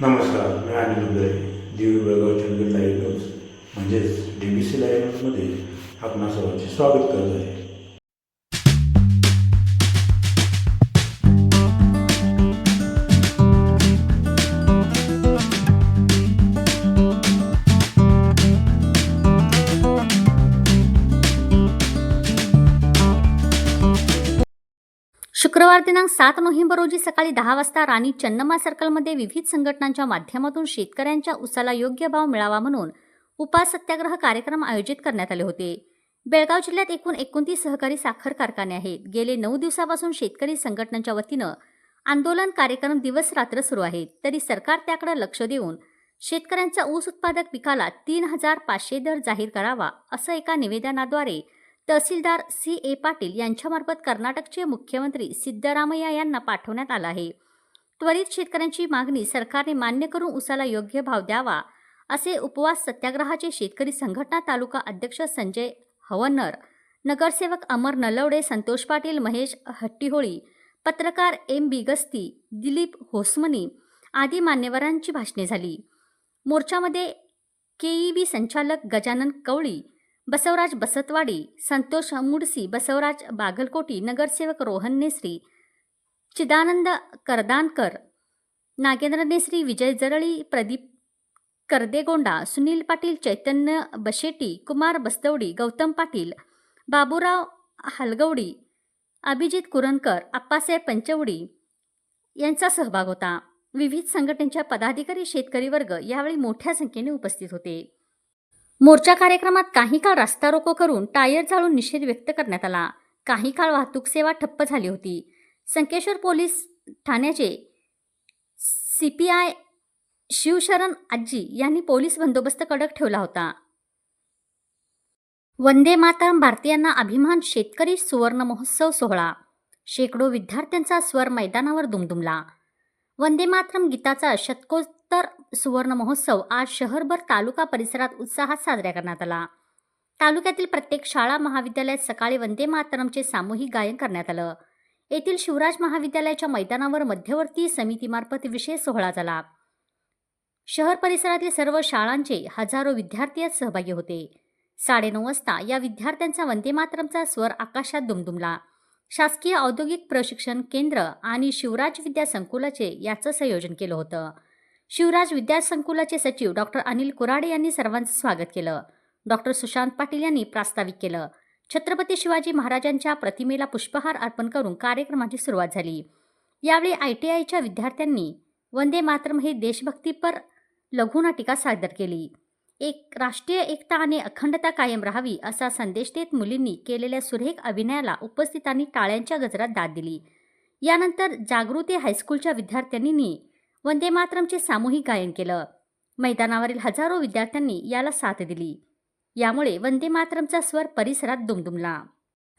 नमस्कार मी Anil Uday Divi Belgaum Chandgad live news म्हणजेच डी बी सी लाईव्ह न्यूजमध्ये आपणा सर्वांचे स्वागत करत आहे. शुक्रवार दिनांक सात नोव्हेंबर रोजी सकाळी दहा वाजता राणी चन्नम्मा सर्कलमध्ये विविध संघटनांच्या माध्यमातून शेतकऱ्यांच्या उसाला योग्य भाव मिळावा म्हणून उपास सत्याग्रह कार्यक्रम आयोजित करण्यात आले होते. बेळगाव जिल्ह्यात एकूण एकोणतीस सहकारी साखर कारखाने आहेत. गेले नऊ दिवसापासून शेतकरी संघटनांच्या वतीनं आंदोलन कार्यक्रम दिवस रात्र सुरू आहेत. तरी सरकार त्याकडे लक्ष देऊन शेतकऱ्यांचा ऊस उत्पादक पिकाला तीन हजार पाचशे दर जाहीर करावा असं एका निवेदनाद्वारे तहसीलदार सी. ए. पाटील यांच्यामार्फत कर्नाटकचे मुख्यमंत्री सिद्धरामय्या यांना पाठवण्यात आलं आहे. त्वरित शेतकऱ्यांची मागणी सरकारने मान्य करून उसाला योग्य भाव द्यावा असे उपवास सत्याग्रहाचे शेतकरी संघटना तालुका अध्यक्ष संजय हवनर नगरसेवक अमर नलवडे संतोष पाटील महेश हट्टीहोळी पत्रकार एम. बी. गस्ती दिलीप होसमनी आदी मान्यवरांची भाषणे झाली. मोर्चामध्ये केईबी संचालक गजानन कवळी बसवराज बसतवाडी संतोष मुडसी बसवराज बागलकोटी नगरसेवक रोहन नेसरी चिदानंद करदानकर नागेंद्र नेसरी विजय जरळी प्रदीप करदेगोंडा सुनील पाटील चैतन्य बशेटी कुमार बस्तवडी गौतम पाटील बाबूराव हलगवडी अभिजित कुरणकर आप्पासाहेब पंचवडी यांचा सहभाग होता. विविध संघटनेच्या पदाधिकारी शेतकरी वर्ग यावेळी मोठ्या संख्येने उपस्थित होते. मोर्चा कार्यक्रमात काही काळ रस्ता रोको करून टायर जाळून निषेध व्यक्त करण्यात आला. काही काळ वाहतूक सेवा ठप्प झाली होती. संकेश्वर पोलीस ठाण्याचे C P I Shivsharan Aaji यांनी पोलीस बंदोबस्त कडक ठेवला होता. वंदे मातरम भारतीयांना अभिमान शेतकरी सुवर्ण महोत्सव सोहळा. शेकडो विद्यार्थ्यांचा स्वर मैदानावर दुमदुमला. वंदे मातरम गीताचा शतकोत्तर सुवर्ण महोत्सव आज शहरभर तालुका परिसरात उत्साहात साजरा करण्यात आला. तालुक्यातील प्रत्येक शाळा महाविद्यालयात सकाळी वंदे मातरमचे सामूहिक गायन करण्यात आलं. येथील शिवराज महाविद्यालयाच्या मैदानावर मध्यवर्ती समितीमार्फत विशेष सोहळा झाला. शहर परिसरातील सर्व शाळांचे हजारो विद्यार्थी यात सहभागी होते. साडेनऊ वाजता या विद्यार्थ्यांचा वंदे मातरमचा स्वर आकाशात दुमदुमला. शासकीय औद्योगिक प्रशिक्षण केंद्र आणि शिवराज विद्या संकुलाचे याचं संयोजन केलं होतं. शिवराज विद्या संकुलाचे सचिव डॉक्टर अनिल कुराडे यांनी सर्वांचं स्वागत केलं. डॉक्टर सुशांत पाटील यांनी प्रास्ताविक केलं. छत्रपती शिवाजी महाराजांच्या प्रतिमेला पुष्पहार अर्पण करून कार्यक्रमाची सुरुवात झाली. यावेळी आय टी आयच्या विद्यार्थ्यांनी वंदे मातरम हे देशभक्तीपर लघुनाटिका सादर केली. एक राष्ट्रीय एकता आणि अखंडता कायम राहावी असा संदेश देत मुलींनी केलेल्या सुरेख अभिनयाला उपस्थितांनी टाळ्यांच्या गजरात दाद दिली. यानंतर जागृती हायस्कूलच्या विद्यार्थ्यांनी वंदे मातरमचे सामूहिक गायन केलं. मैदानावरील हजारो विद्यार्थ्यांनी याला साथ दिली. यामुळे वंदे मातरमचा स्वर परिसरात दुमदुमला.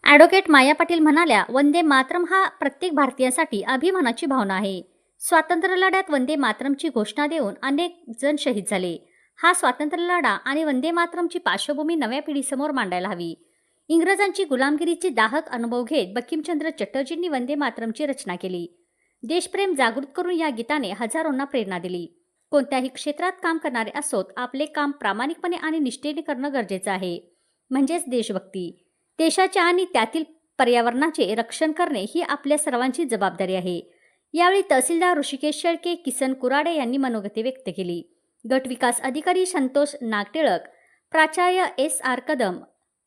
ॲडव्होकेट माया पाटील म्हणाल्या वंदे मातरम हा प्रत्येक भारतीयासाठी अभिमानाची भावना आहे. स्वातंत्र्य लढ्यात वंदे मातरमची घोषणा देऊन अनेक जण शहीद झाले. हा स्वातंत्र्य लढा आणि वंदे मातरमची पार्श्वभूमी नव्या पिढीसमोर मांडायला हवी. इंग्रजांची गुलामगिरीची दाहक अनुभव घेत बंकिमचंद्र चटर्जींनी वंदे मातरमची रचना केली. देशप्रेम जागृत करून या गीताने हजारोंना प्रेरणा दिली. कोणत्याही क्षेत्रात काम करणारे असोत आपले काम प्रामाणिकपणे आणि निष्ठेने करणं गरजेचं आहे. म्हणजेच देशभक्ती. देशाचे आणि त्यातील पर्यावरणाचे रक्षण करणे ही आपल्या सर्वांची जबाबदारी आहे. यावेळी तहसीलदार ऋषिकेश शेळके किसन कुराडे यांनी मनोगती व्यक्त केली. गट विकास अधिकारी संतोष नागटिळक प्राचार्य एस आर कदम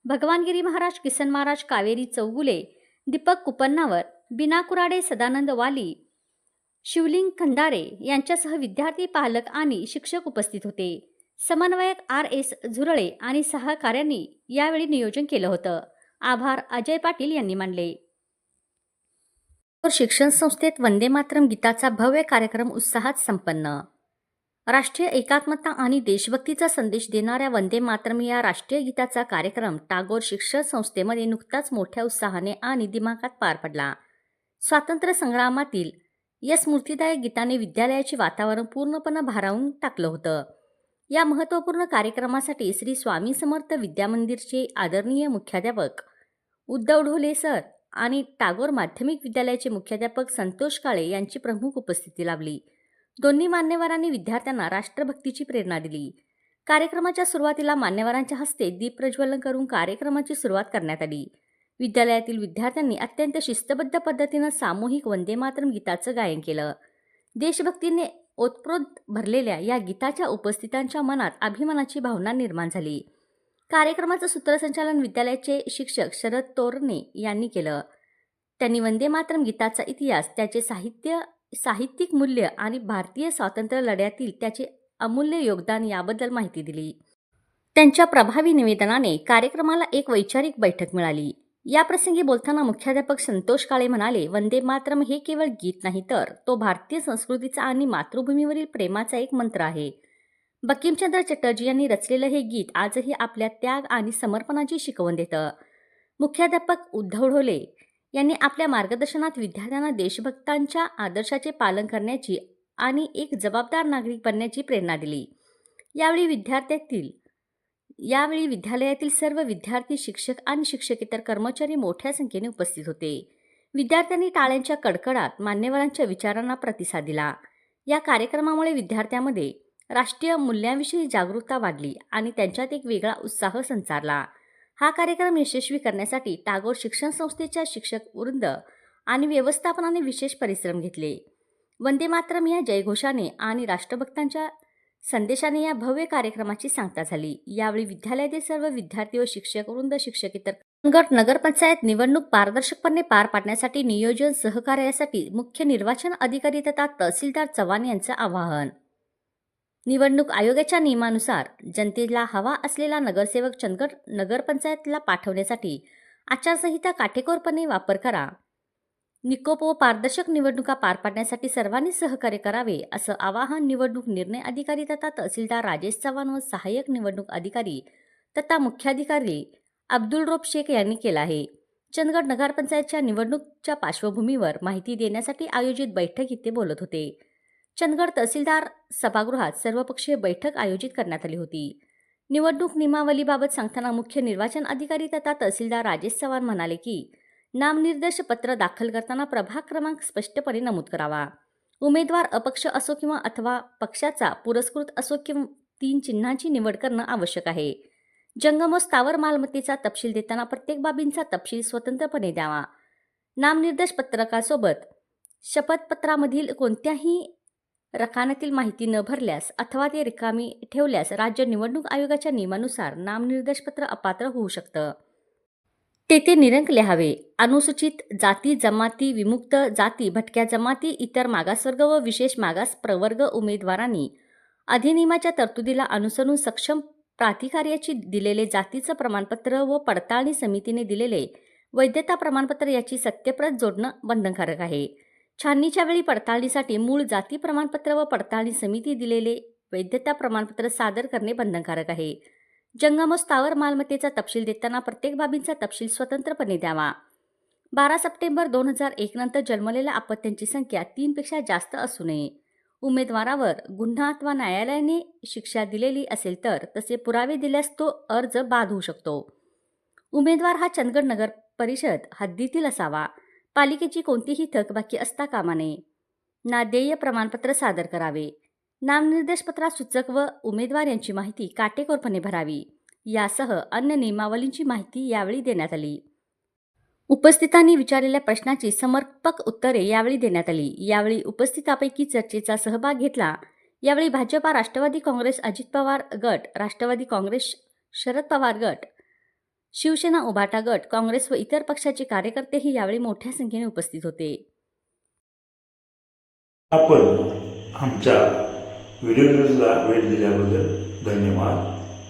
भगवानगिरी महाराज किसन महाराज कावेरी चौगुले दीपक कुपन्नावर बिना कुराडे सदानंद वाली शिवलिंग खंदारे यांच्यासह विद्यार्थी पालक आणि शिक्षक उपस्थित होते. समन्वयक आर एस झुरळे आणि सहकार्यांनी यावेळी नियोजन केलं होतं. आभार. अजय पाटील यांनी मानले. शिक्षण संस्थेत वंदे मातरम गीताचा भव्य कार्यक्रम उत्साहात संपन्न. राष्ट्रीय एकात्मता आणि देशभक्तीचा संदेश देणाऱ्या वंदे मातरम या राष्ट्रीय गीताचा कार्यक्रम टागोर शिक्षण संस्थेमध्ये नुकताच मोठ्या उत्साहाने आणि दिमागात पार पडला. स्वातंत्र्य संग्रामातील या स्मृतिदायक गीताने विद्यालयाचे वातावरण पूर्णपणे भारावून टाकलं होतं. या महत्त्वपूर्ण कार्यक्रमासाठी श्री स्वामी समर्थ विद्यामंदिरचे आदरणीय मुख्याध्यापक उद्धव ढोले सर आणि टागोर माध्यमिक विद्यालयाचे मुख्याध्यापक संतोष काळे यांची प्रमुख उपस्थिती लाभली. दोन्ही मान्यवरांनी विद्यार्थ्यांना राष्ट्रभक्तीची प्रेरणा दिली. कार्यक्रमाच्या सुरुवातीला मान्यवरांच्या हस्ते दीप प्रज्वलन करून कार्यक्रमाची सुरुवात करण्यात आली. विद्यालयातील विद्यार्थ्यांनी अत्यंत शिस्तबद्ध पद्धतीनं सामूहिक वंदे मातरम गीताचं गायन केलं. देशभक्तीने ओतप्रोत भरलेल्या या गीताच्या उपस्थितांच्या मनात अभिमानाची भावना निर्माण झाली. कार्यक्रमाचं सूत्रसंचालन विद्यालयाचे शिक्षक शरद तोरणे यांनी केलं. त्यांनी वंदे मातरम गीताचा इतिहास त्याचे साहित्य साहित्यिक मूल्य आणि भारतीय स्वातंत्र्य लढ्यातील त्याचे अमूल्य योगदान याबद्दल माहिती दिली. त्यांच्या प्रभावी निवेदनाने कार्यक्रमाला एक वैचारिक बैठक मिळाली. याप्रसंगी बोलताना मुख्याध्यापक संतोष काळे म्हणाले वंदे मातरम हे केवळ गीत नाही तर तो भारतीय संस्कृतीचा आणि मातृभूमीवरील प्रेमाचा एक मंत्र आहे. बंकिमचंद्र चटर्जी यांनी रचलेलं हे गीत आजही आपल्या त्याग आणि समर्पणाची शिकवण देतं. मुख्याध्यापक उद्धव ढोले यांनी आपल्या मार्गदर्शनात विद्यार्थ्यांना देशभक्तांच्या आदर्शाचे पालन करण्याची आणि एक जबाबदार नागरिक बनण्याची प्रेरणा दिली. यावेळी विद्यार्थ्यातील यावेळी विद्यालयातील सर्व विद्यार्थी शिक्षक आणि शिक्षकेतर कर्मचारी मोठ्या संख्येने उपस्थित होते. विद्यार्थ्यांनी टाळ्यांच्या कडकडात मान्यवरांच्या विचारांना प्रतिसाद दिला. या कार्यक्रमामुळे विद्यार्थ्यांमध्ये राष्ट्रीय मूल्यांविषयी जागरूकता वाढली आणि त्यांच्यात एक वेगळा उत्साह संचारला. हा कार्यक्रम यशस्वी करण्यासाठी टागोर शिक्षण संस्थेच्या शिक्षक वृंद आणि व्यवस्थापनाने विशेष परिश्रम घेतले. वंदे मातरम या जयघोषाने आणि राष्ट्रभक्तांच्या संदेशाने या भव्य कार्यक्रमाची सांगता झाली. यावेळी विद्यालयातील सर्व विद्यार्थी व शिक्षक वृंद शिक्षकेतर गट नगरपंचायत निवडणूक पारदर्शकपणे पार पाडण्यासाठी नियोजन सहकार्यासाठी मुख्य निर्वाचन अधिकारी तथा तहसीलदार चव्हाण यांचं आवाहन. निवडणूक आयोगाच्या नियमानुसार जनतेला हवा असलेला नगरसेवक चंदगड नगरपंचायतला पाठवण्यासाठी आचारसंहिता काटेकोरपणे वापर करा. निकोप व पारदर्शक निवडणुका पार पाडण्यासाठी सर्वांनी सहकार्य करावे असं आवाहन निवडणूक निर्णय अधिकारी तथा तहसीलदार राजेश चव्हाण व सहाय्यक निवडणूक अधिकारी तथा मुख्याधिकारी अब्दुल रोब शेख यांनी केलं आहे. चंदगड नगरपंचायतच्या निवडणूकच्या पार्श्वभूमीवर माहिती देण्यासाठी आयोजित बैठकीत ते बोलत होते. चंदगड तहसीलदार सभागृहात सर्वपक्षीय बैठक आयोजित करण्यात आली होती. निवडणूक नियमावलीबाबत सांगताना मुख्य निर्वाचन अधिकारी तथा तहसीलदार राजेश चव्हाण म्हणाले की नामनिर्देश पत्र दाखल करताना प्रभाग क्रमांक स्पष्टपणे नमूद करावा. उमेदवार अपक्ष असो किंवा अथवा पक्षाचा पुरस्कृत असो किंवा तीन चिन्हांची निवड करणं आवश्यक आहे. जंगम व स्थावर मालमत्तेचा तपशील देताना प्रत्येक बाबींचा तपशील स्वतंत्रपणे द्यावा. नामनिर्देश पत्रकासोबत शपथपत्रामधील कोणत्याही रकान्यातील माहिती न भरल्यास अथवा ते रिकामी ठेवल्यास राज्य निवडणूक आयोगाच्या नियमानुसार नामनिर्देशपत्र अपात्र होऊ शकतं. तेथे निरंक लिहावे अनुसूचित जाती जमाती विमुक्त जाती भटक्या जमाती इतर मागासवर्ग व विशेष मागास प्रवर्ग उमेदवारांनी अधिनियमाच्या तरतुदीला अनुसरून सक्षम प्राधिकार्याची दिलेले जातीचं प्रमाणपत्र व पडताळणी समितीने दिलेले वैधता प्रमाणपत्र याची सत्यप्रत जोडणं बंधनकारक आहे. छाननीच्या वेळी पडताळणीसाठी मूळ जाती प्रमाणपत्र व पडताळणी समिती दिलेले वैधता प्रमाणपत्र सादर करणे बंधनकारक आहे. जंगम स्थावर मालमत्तेचा तपशील देताना प्रत्येक बाबींचा तपशील स्वतंत्रपणे द्यावा. बारा सप्टेंबर दोन हजार एक नंतर जन्मलेल्या अपत्यांची संख्या तीनपेक्षा जास्त असू नये. उमेदवारावर गुन्हा अथवा न्यायालयाने शिक्षा दिलेली असेल तर तसे पुरावे दिल्यास तो अर्ज बाद होऊ शकतो. उमेदवार हा चंदगड नगर परिषद हद्दीतील असावा. पालिकेची कोणतीही थकबाकी असता कामा नये. ना देय प्रमाणपत्र सादर करावे. नामनिर्देशपत्रात सूचक व उमेदवार यांची माहिती काटेकोरपणे भरावी. यासह अन्य नियमावलींची माहिती यावेळी देण्यात आली. उपस्थितांनी विचारलेल्या प्रश्नाची समर्पक उत्तरे यावेळी देण्यात आली. यावेळी उपस्थितापैकी चर्चेचा सहभाग घेतला. यावेळी भाजपा राष्ट्रवादी काँग्रेस अजित पवार गट राष्ट्रवादी काँग्रेस शरद पवार गट शिवसेना उभाटा गट काँग्रेस व इतर पक्षाचे कार्यकर्तेही यावेळी मोठ्या संख्येने उपस्थित होते. आपण आमच्या व्हिडिओ न्यूजला वेळ दिल्याबद्दल धन्यवाद.